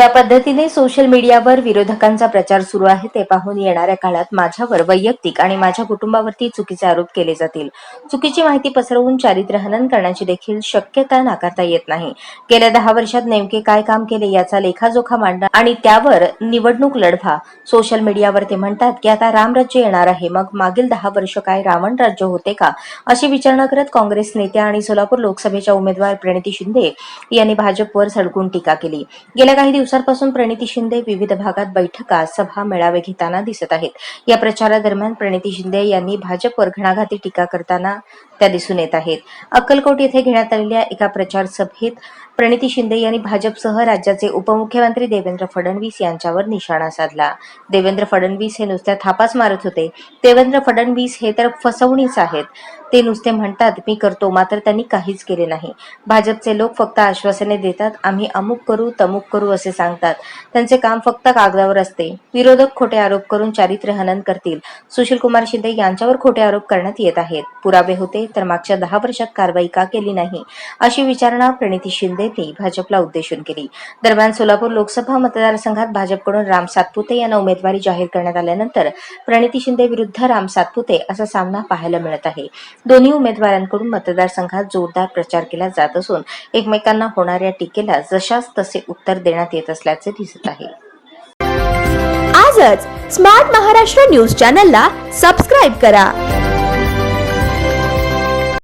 ज्या पद्धतीने सोशल मीडियावर विरोधकांचा प्रचार सुरू आहे ते पाहून येणाऱ्या काळात माझ्यावर वैयक्तिक आणि माझ्या कुटुंबावरती चुकीचे आरोप केले जातील. चुकीची माहिती पसरवून चारित्र्यहनन करण्याची देखील शक्यता नाकारता येत नाही. गेल्या दहा वर्षात नेमके काय काम केले याचा लेखाजोखा मांडणं आणि त्यावर निवडणूक लढवा. सोशल मीडियावर ते म्हणतात की आता रामराज्य येणार आहे मग मागील दहा वर्ष काय रावण राज्य होते का? अशी विचारणा करत काँग्रेस नेत्या आणि सोलापूर लोकसभेच्या उमेदवार प्रणिती शिंदे यांनी भाजपवर सडकून टीका केली. गेल्या काही दिवसांपासून प्रणिती शिंदे विविध भागात बैठका सभा मेळावे घेताना दिसत आहेत. या प्रचारादरम्यान प्रणिती शिंदे यांनी भाजपवर घणाघाती टीका करताना त्या दिसून येत आहेत. अक्कलकोट येथे घेण्यात आलेल्या एका प्रचार सभेत प्रणिती शिंदे यांनी भाजपसह राज्याचे उपमुख्यमंत्री देवेंद्र फडणवीस यांच्यावर निशाणा साधला. देवेंद्र फडणवीस हे नुसत्या थापाच मारत होते. देवेंद्र फडणवीस हे तर फसवणीच आहेत. ते नुसते म्हणतात मी करतो मात्र त्यांनी काहीच केले नाही. भाजपचे लोक फक्त आश्वासने देतात आम्ही अमुक करू तमुक करू असे सांगतात. त्यांचे काम फक्त कागदावर असते. विरोधक खोटे आरोप करून चारित्र्य हनन करतील. सुशील कुमार शिंदे यांच्यावर खोटे आरोप करण्यात येत आहेत. पुरावे होते तर मागच्या दहा वर्षात कारवाई का केली नाही? अशी विचारणा प्रणिती शिंदेने भाजपला उद्देशून केली. दरम्यान सोलापूर लोकसभा मतदारसंघात भाजपकडून राम सातपुते यांना उमेदवारी जाहीर करण्यात आल्यानंतर प्रणिती शिंदे विरुद्ध राम सातपुते असा सामना पाहायला मिळत आहे. दोन्ही उमेदवारांकडून मतदारसंघात जोरदार प्रचार केला जात असून एकमेकांना होणाऱ्या टीकेला जशास तसे उत्तर देण्यात येत असल्याचे दिसत आहे. आजच स्मार्ट महाराष्ट्र न्यूज चॅनलला सबस्क्राईब करा.